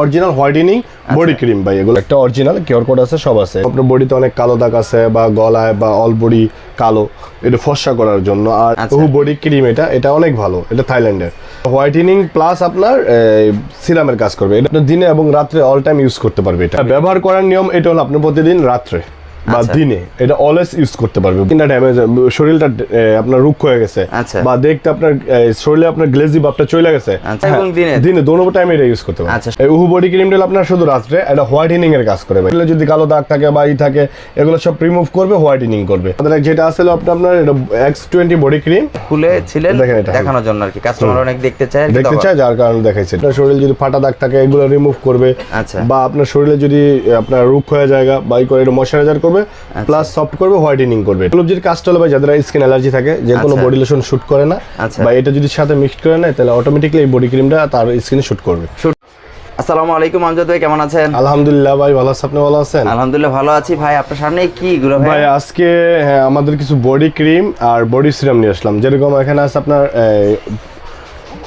Original whitening body cream ভাই এগুলো। একটা অরিজিনাল কিউআর কোড আছে সব আছে। আপনার বডিতে অনেক কালো দাগ আছে বা গলায় বা অল বডি কালো এটা ফর্সা করার জন্য। আর আচ্ছা। বডি ক্রিম এটা এটা অনেক ভালো এটা থাইল্যান্ডের। হোয়াইটেনিং প্লাস আপনার সিরামের কাজ করবে। এটা দিনে এবং রাত্রে অল টাইম ইউজ করতে পারবে এটা। ব্যবহার করার নিয়ম এটা হলো আপনি প্রতিদিন রাত্রে। বা আচ্ছা। দিনে এটা অলওয়েজ ইউজ করতে পারবে। কিনা ড্যামেজ শরীরটা আপনার রুক্ষ হয়ে গেছে। আচ্ছা। বা দেখতে আপনার শরীরে আপনার গ্লেজি ভাবটা চলে গেছে। আচ্ছা, হ্যাঁ, দিনে? দিনে টাইমে এটা ইউজ করতে পারবে। এই উহু বডি ক্রিমটা হলো আপনার শুধু রাত্রে এটা হোয়াইটেনিং এর কাজ করে এগুলো যদি কালো দাগ থাকে বা ই থাকে এগুলো সব রিমুভ করবে হোয়াইটেনিং করবে। আমাদের যেটা আপনার এটা এক্স টোয়েন্টি বডি ক্রিম খুলে ছিলেন দেখেন এটা। দেখানোর জন্য আর কি। কাস্টমার অনেক দেখতে চায় দেখতে চাই যার কারণে দেখাইছে। আপনার শরীরে যদি ফাটা দাগ থাকে এগুলো রিমুভ করবে। বা আপনার শরীরে যদি আপনার রুক্ষ হয়ে জায়গা বা ই করে ময়শ্চারাইজার করবে আচ্ছা। প্লাস সফট করবে হোয়াইটেনিং করবে। গ্লোবজির কাজটা হলো ভাই যাদের স্কিন অ্যালার্জি থাকে যে কোনো আচ্ছা। বডি লোশন শুট করে না আচ্ছা। বা এটা যদি সাথে মিক্সড করে নেয় তাহলে অটোমেটিকলি এই বডি ক্রিমটা তার স্কিনে শুট করবে। আসসালামু আলাইকুম আমজাদ ভাই কেমন আছেন? আলহামদুলিল্লাহ ভাই ভালো আছে আপনি ভালো আছেন? আলহামদুলিল্লাহ ভালো আছি ভাই। আপনার সামনে কি গুলো ভাই? ভাই আজকে হ্যাঁ আমাদের কিছু বডি ক্রিম আর বডি সিরাম নিয়ে আসলাম। যেরকম এখানে আছে আপনার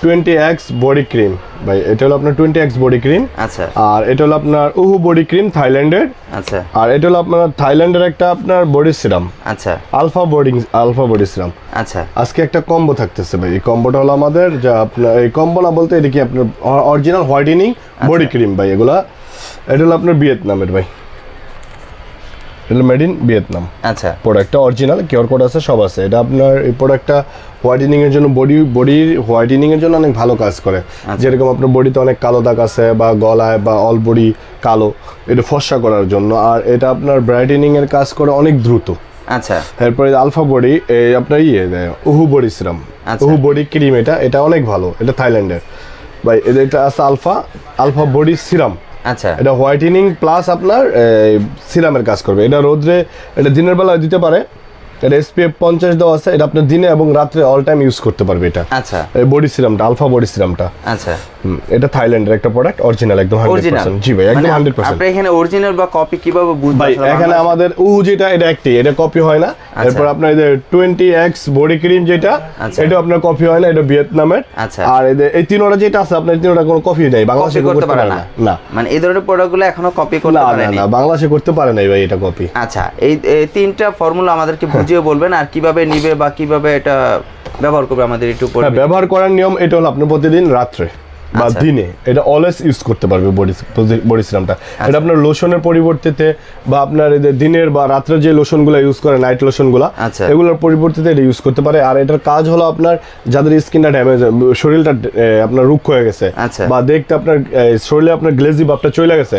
টোয়েন্টি এক্স বডি ক্রিম ভাই এটা হলো আপনার টোয়েন্টি এক্স বডি ক্রিম আচ্ছা। আর এটা হলো আপনার উহু বডি ক্রিম থাইল্যান্ডের আচ্ছা। আর এটা হলো আপনার থাইল্যান্ডের একটা আপনার বডি সিরাম আচ্ছা। Alpha body alpha body serum আচ্ছা। আজকে একটা কম্বো থাকতেছে ভাই। এই কম্বোটা হলো আমাদের যা আপনার এই কম্বো না বলতে এটা কি আপনার অরিজিনাল হোয়াইটেনিং বডি ক্রিম ভাই এগুলা। এটা হলো আপনার ভিয়েতনামের ভাই। এটা মেড ইন ভিয়েতনাম আচ্ছা। প্রোডাক্টটা অরিজিনাল কিউআর কোড আছে সব আছে। এটা আপনার এই প্রোডাক্টটা হোয়াইটেনিং এর জন্য বডি বডির হোয়াইটেনিং এর জন্য অনেক ভালো কাজ করে। যেরকম আপনার বডিতে অনেক কালো দাগ আছে বা গলায় বা অল বডি কালো এটা ফর্সা করার জন্য। আর এটা আপনার ব্রাইটেনিং এর কাজ করে অনেক দ্রুত। আচ্ছা। এরপরে আলফা বডি এই আপনার ইয়ে দেয় উহু বডি সিরাম আচ্ছা। উহু বডি ক্রিম এটা এটা অনেক ভালো এটা থাইল্যান্ডের ভাই এদের এটা আছে আলফা আলফা বডি সিরাম আচ্ছা। এটা হোয়াইটেনিং প্লাস আপনার সিরামের কাজ করবে। এটা রোদ্রে, এটা দিনের বেলা দিতে পারে। এটা এসপিএফ পঞ্চাশ দেওয়া আছে এটা দিনে এবং রাত্রে অল টাইম ইউজ করতে পারবে এটা। আচ্ছা। এই বডি সিরামটা আলফা বডি সিরামটা আচ্ছা। এটা থাইল্যান্ডের একটা প্রোডাক্ট অরিজিনাল একদম হান্ড্রেড অরিজিনাল পার্সেন্ট জি ভাই একদম আপনি এখানে অরিজিনাল বা কপি কীভাবে বুঝবেন ভাই এখানে আমাদের উ যেটা এটা একটি এটা কপি হয় না। এরপর আপনার টোয়েন্টি এক্স বডি ক্রিম যেটা আচ্ছা। এটা আপনার কপি হয় না এটা ভিয়েতনামের আচ্ছা। আর এই তিনোটা যেটা আছে আপনার এই তিনোটা কোনো কপি নেই বাংলাদেশে করতে পারে না? না। মানে এই ধরনের প্রোডাক্টগুলো এখনও কপি করতে না না না বাংলাদেশে করতে পারে নাই ভাই এটা কপি আচ্ছা এই এই তিনটা ফর্মুলা আমাদেরকে বুঝিয়ে বলবেন আর কীভাবে নিবে বা কীভাবে এটা ব্যবহার করবে আমাদের একটু হ্যাঁ, ব্যবহার করার নিয়ম এটা হলো আপনার প্রতিদিন রাত্রে। বা আচ্ছা। দিনে এটা অলওয়েজ ইউজ করতে পারবে বডি বডি সিরামটা। এটা আপনার লোশনের পরিবর্তিতে বা আপনার এদের দিনের বা রাত্রে যে লোশনগুলো ইউজ করে নাইট লোশনগুলো আচ্ছা। এগুলোর পরিবর্তিতে এটা ইউজ করতে পারে আর এটার কাজ হলো আপনার যাদের স্কিনটা ড্যামেজ শরীরটা আপনার রুক্ষ হয়ে গেছে আচ্ছা। বা দেখতে আপনার শরীরে আপনার গ্লেজি ভাবটা চলে গেছে।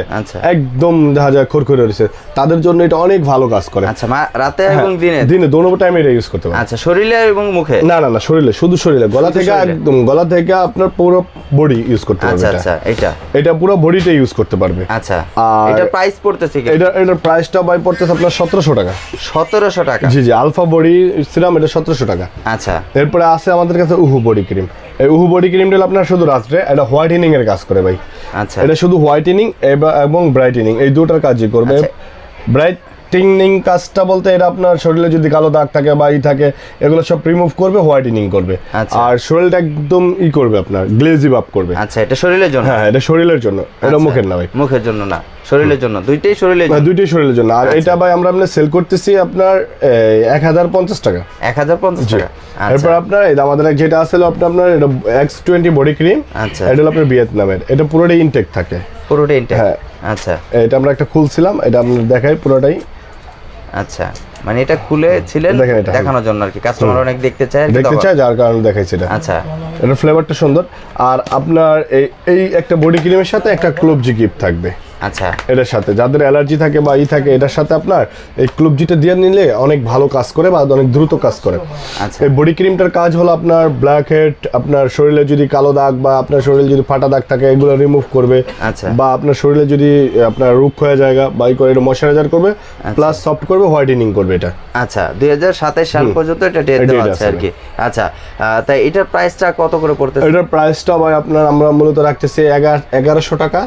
একদম দেখা যায় খরখরে রয়েছে তাদের জন্য এটা অনেক ভালো কাজ করে আচ্ছা রাতে হ্যাঁ, এবং দিনে দিনে দোনো টাইমে এটা ইউজ করতে পারে আচ্ছা শরীরে এবং মুখে না না না শরীরে শুধু শরীরে গলা থেকে একদম গলা থেকে আপনার পুরো বডি ইউজ করতে পারবে আচ্ছা এটা। আচ্ছা এটা এটা পুরো বডিতে ইউজ করতে পারবে। আচ্ছা। আর- এটা প্রাইস পড়তেছে কি? এটা এটার প্রাইসটা পড়তেছে আপনার সতেরোশো টাকা। সতেরোশো টাকা? জি জি আলফা বডি সিরাম এটা সতেরোশো টাকা। আচ্ছা। এরপরে আছে আমাদের কাছে উহু বডি ক্রিম এই উহু বডি ক্রিমটা আপনার শুধু রাত্রে এটা হোয়াইটেনিং এর কাজ করে ভাই। আচ্ছা। এটা শুধু হোয়াইটেনিং এবং ব্রাইটেনিং এই দুটার কাজই করবে। আচ্ছা। ব্রাইটেনিং কাজটা বলতে এটা আপনার শরীরে যদি কালো দাগ থাকে বা ই থাকে এগুলো সব রিমুভ করবে হোয়াইটেনিং করবে। আচ্ছা। আর শরীরটা একদম ই করবে আপনার গ্লেজি ভাব করবে। আচ্ছা এটা শরীরের জন্য? হ্যাঁ এটা শরীরের জন্য। এটা আচ্ছা। মুখের না ভাই। মুখের জন্য না শরীরের জন্য দুইটাই শরীরের মানে জন্য। দুইটাই শরীরের জন্য। আর এটা ভাই আমরা আমরা সেল করতেছি আপনার এক হাজার পঞ্চাশ টাকা। এক হাজার পঞ্চাশ টাকা। আচ্ছা। এরপর আপনার এই আমাদের যেটা আছে হলো আপনার আপনার এটা এক্স টোয়েন্টি বডি ক্রিম আচ্ছা। এটা হলো আপনার ভিয়েতনামের। এটা পুরোটাই ইনটেক থাকে। পুরোটা ইনটেক হ্যাঁ। আচ্ছা। এটা আমরা একটা খুলছিলাম এটা আপনার দেখাই পুরোটাই। আচ্ছা মানে এটা খুলে ছিলেন। দেখানোর জন্য আর কি। কাস্টমার অনেক দেখতে চায় দেখতে চায় চাই যার কারণে দেখাইছি এটা। আচ্ছা। এর ফ্লেভারটা সুন্দর। আর আপনার এই এই একটা বডি ক্রিমের সাথে একটা ক্লোবজি গিফট থাকবে। আচ্ছা। এটার সাথে। যাদের অ্যালার্জি থাকে বা ই থাকে এটার সাথে আপনার এই ক্লুবজিটা দিয়ে নিলে অনেক ভালো কাজ করে বা অনেক দ্রুত কাজ করে। আচ্ছা। এই বডি ক্রিমটার কাজ হলো আপনার ব্ল্যাক হেড আপনার শরীরে যদি কালো দাগ বা আপনার শরীরে যদি ফাটা দাগ থাকে এগুলো রিমুভ করবে। আচ্ছা। বা আপনার শরীরে যদি আপনার রুক্ষ হয়ে জায়গা বা ই করে এটা ময়শ্চারাইজার করবে প্লাস সফট করবে হোয়াইটেনিং করবে এটা। আচ্ছা দুই হাজার সাতাশ সাল পর্যন্ত এটা ডেট দেওয়া আছে আর কি। আচ্ছা তাই এটার প্রাইসটা কত করে পড়তেছে? এটার প্রাইসটা ভাই আপনার আমরা মূলত রাখতেছি এগারো এগারোশো টাকা।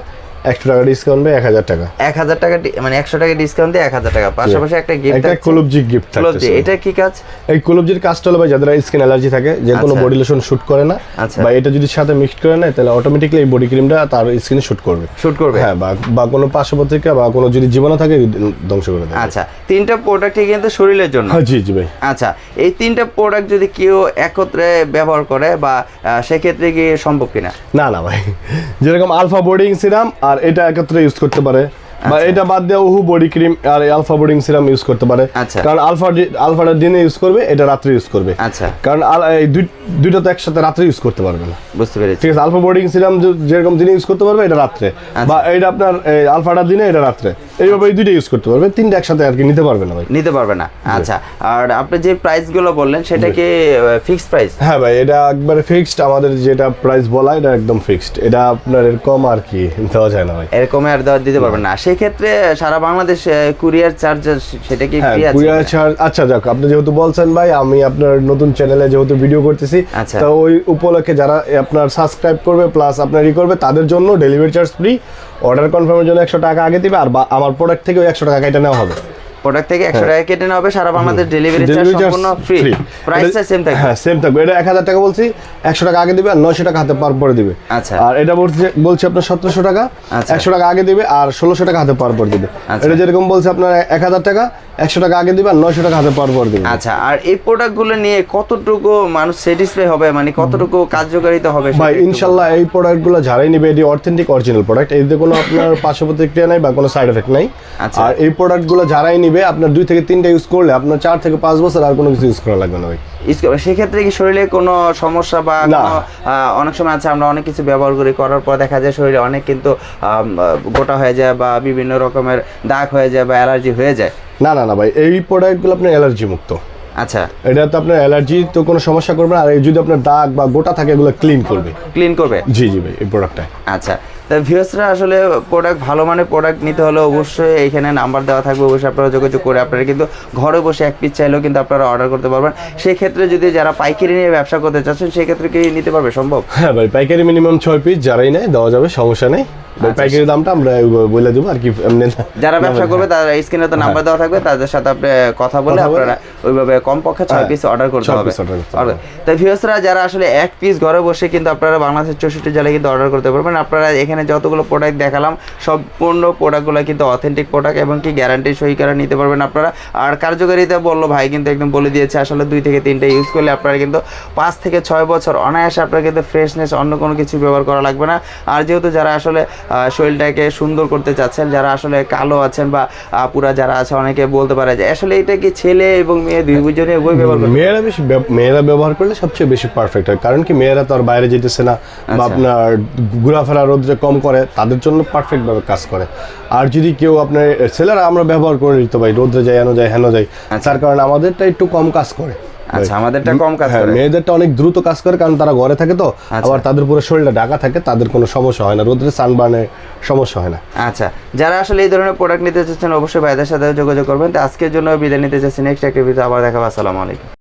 একশো টাকা ডিসকাউন্ট দেয় এক হাজার টাকা। এক হাজার টাকা মানে একশো টাকা ডিসকাউন্ট দিয়ে এক হাজার টাকা। পাশাপাশি একটা গিফট একটা কুলুবজি গিফট ক্লোবজি এটা কি কাজ? এই কুলুবজির কাজটা হলো ভাই যাদের স্কিন অ্যালার্জি থাকে যে কোনো। বডি লোশন শুট করে না আচ্ছা। বা এটা যদি সাথে মিক্স করে নেয় তাহলে অটোমেটিকলি এই বডি ক্রিমটা তার স্কিনে শুট করবে। শুট করবে। হ্যাঁ বা বা কোনো পার্শ্বপত্রিকা বা কোনো যদি জীবাণু থাকে ধ্বংস করে দেবে। আচ্ছা তিনটা প্রোডাক্টই কিন্তু শরীরের জন্য। হ্যাঁ জি জি ভাই। আচ্ছা এই তিনটা প্রোডাক্ট যদি কেউ একত্রে ব্যবহার করে বা সেক্ষেত্রে কি সম্ভব কিনা? না না ভাই। যেরকম আলফা বোর্ডিং সিরাম আর এটা একত্রে ইউজ করতে পারে। বা আচ্ছা। এটা বাদ দিয়ে উহু বডি ক্রিম আর আলফা বোর্ডিং সিরাম ইউজ করতে পারে। আচ্ছা। কারণ আলফা আলফাটা দিনে ইউজ করবে এটা রাত্রে ইউজ করবে। আচ্ছা। কারণ এই দুইটা তো একসাথে রাত্রে ইউজ করতে পারবে না। বুঝতে পেরেছি। ঠিক আছে আলফা বোর্ডিং সিরাম যেরকম দিনে ইউজ করতে পারবে এটা রাত্রে। আচ্ছা। বা এটা আপনার আলফাটা দিনে এটা রাত্রে। এইভাবে এই দুইটা ইউজ করতে পারবে তিনটা একসাথে আর কি নিতে পারবে না ভাই। নিতে পারবে না আচ্ছা। আর আপনি যে প্রাইসগুলো বললেন সেটা কি ফিক্সড প্রাইস হ্যাঁ ভাই এটা একবারে ফিক্সড আমাদের যেটা প্রাইস বলা এটা একদম ফিক্সড এটা আপনার এরকম আর কি দেওয়া যায় না ভাই। এরকমই আর দেওয়া দিতে পারবেন না। সেই ক্ষেত্রে সারা বাংলাদেশ কুরিয়ার চার্জ সেটা কি হ্যাঁ ফ্রি আছে কুরিয়ার চার্জ আচ্ছা যাক আপনি যেহেতু বলছেন ভাই আমি আপনার নতুন চ্যানেলে যেহেতু ভিডিও করতেছি আচ্ছা। তো ওই উপলক্ষে যারা আপনার সাবস্ক্রাইব করবে প্লাস আপনার ই করবে তাদের জন্য ডেলিভারি চার্জ ফ্রি অর্ডার কনফার্মের জন্য একশো টাকা আগে দিবে আর আমার প্রোডাক্ট থেকেও একশো টাকা এটা নেওয়া হবে। প্রোডাক্ট থেকে একশো টাকা কেটে নেওয়া হবে সারা বাংলাদেশ ডেলিভারি চার্জ সম্পূর্ণ ফ্রি প্রাইসটা সেম থাকবে। হ্যাঁ সেম থাকবে। এটা এক হাজার টাকা বলছি একশো টাকা আগে দিবে আর নয়শো টাকা হাতে পার পরে দিবে। আচ্ছা। আর এটা বলছে বলছে আপনার সতেরোশো টাকা আচ্ছা। একশো টাকা আগে দিবে আর ষোলোশো টাকা হাতে পার পর দিবে। আচ্ছা। এটা যেরকম বলছে আপনার এক হাজার টাকা একশো টাকা আগে দিবে আর নয়শো টাকা হাতে পার পর দিবে। আচ্ছা আর এই প্রোডাক্টগুলো নিয়ে কতটুকু মানুষ স্যাটিসফাই হবে? মানে কতটুকু কার্যকারিতা হবে ভাই একটু ইনশাল্লাহ এই প্রোডাক্টগুলো যারাই নেবে এটি অথেন্টিক অরিজিনাল প্রোডাক্ট এতে কোনো আপনার পার্শ্ব প্রতিক্রিয়া নাই বা কোনো সাইড এফেক্ট নাই। আচ্ছা। আর এই প্রোডাক্টগুলো যারাই নিবে আপনার দুই থেকে তিনটা ইউজ করলে আপনার চার থেকে পাঁচ বছর আর কোনো কিছু ইউজ করা লাগবে না ভাই। সেক্ষেত্রে কি শরীরে কোনো সমস্যা বা অনেক সময় আছে আমরা অনেক কিছু ব্যবহার করি করার পর দেখা যায় শরীরে অনেক কিন্তু গোটা হয়ে যায় বা বিভিন্ন রকমের দাগ হয়ে যায় বা অ্যালার্জি হয়ে যায়। না না না ভাই এই প্রোডাক্টগুলো আপনার অ্যালার্জি মুক্ত। আচ্ছা। এটা তো আপনার অ্যালার্জি তো কোনো সমস্যা করবে না আর যদি আপনার দাগ বা গোটা থাকে এগুলো ক্লিন করবে। ক্লিন করবে? জি জি ভাই এই প্রোডাক্টটা আচ্ছা। ভিউসরা আসলে প্রোডাক্ট ভালো মানের প্রোডাক্ট নিতে হলে অবশ্যই এইখানে নাম্বার দেওয়া থাকবে অবশ্যই আপনারা যোগাযোগ করে আপনারা কিন্তু ঘরে বসে এক পিস চাইলেও কিন্তু আপনারা অর্ডার করতে পারবেন। সেই ক্ষেত্রে যদি যারা পাইকারি নিয়ে ব্যবসা করতে চাচ্ছেন সেই ক্ষেত্রে কি নিতে পারবে? সম্ভব? হ্যাঁ ভাই পাইকারি মিনিমাম ছয় পিস যারাই নেয় দেওয়া যাবে সমস্যা নেই। আচ্ছা। পাইকারি দামটা আমরা বলে দেবো আর কি এমনি যারা ব্যবসা করবে তারা স্ক্রিনে তো নাম্বার দেওয়া থাকবে তাদের সাথে আপনি কথা বলে আপনারা ওইভাবে কম পক্ষে ছয় হ্যাঁ, পিস অর্ডার করতে হবে। piece order করতে হবে। তাই ভিউসরা যারা আসলে এক পিস ঘরে বসে কিন্তু আপনারা বাংলাদেশের চৌষট্টি জেলায় কিন্তু অর্ডার করতে পারবেন। আপনারা এখানে যতগুলো প্রোডাক্ট দেখালাম সম্পূর্ণ প্রোডাক্টগুলো কিন্তু অথেন্টিক প্রোডাক্ট এবং কি গ্যারান্টি সই করে নিতে পারবেন আপনারা। আর কার্যকারিতা বলল ভাই কিন্তু একদম বলে দিয়েছে আসলে দুই থেকে তিনটা ইউজ করলে আপনারা কিন্তু পাঁচ থেকে ছয় বছর অনায়াসে আপনারা কিন্তু ফ্রেশনেস অন্য কোনো কিছু ব্যবহার করা লাগবে না। আর যেহেতু যারা আসলে শরীরটাকে সুন্দর করতে চাচ্ছেন যারা আসলে কালো আছেন বা পুরা যারা আছে অনেকে বলতে পারে যে আসলে এটা কি ছেলে এবং মেয়ে দুই জনে উভয় ব্যবহার করতে মেয়েরা বেশি মেয়েরা ব্যবহার করলে সবচেয়ে বেশি পারফেক্ট হয়। কারণ কি মেয়েরা তো আর বাইরে যেতেছে না বা আচ্ছা। আপনার ঘোরাফেরা রোদ্রে কম করে তাদের জন্য পারফেক্ট ভাবে কাজ করে। আর যদি কেউ আপনার ছেলেরা আমরা ব্যবহার করে নিতে ভাই রোদ্রে যায় হেন যায় হেন যায় আচ্ছা। তার কারণে আমাদেরটা একটু কম কাজ করে। আচ্ছা আমাদেরটা কম কাজ হ্যাঁ করে। মেয়েদেরটা অনেক দ্রুত কাজ করে কারণ তারা ঘরে থাকে তো আচ্ছা। আবার তাদের পুরো শরীরটা ঢাকা থাকে তাদের কোনো সমস্যা হয় না। রোদ্রে সানবার্নে সমস্যা হয় না। আচ্ছা যারা আসলে এই ধরনের প্রোডাক্ট নিতে চাচ্ছেন অবশ্যই ভাইদের সাথে যোগাযোগ করবেন। তো আজকের জন্য বিদায় নিতে চাচ্ছি। নেক্সট একটা ভিডিও আবার দেখাবো। আসসালামু আলাইকুম।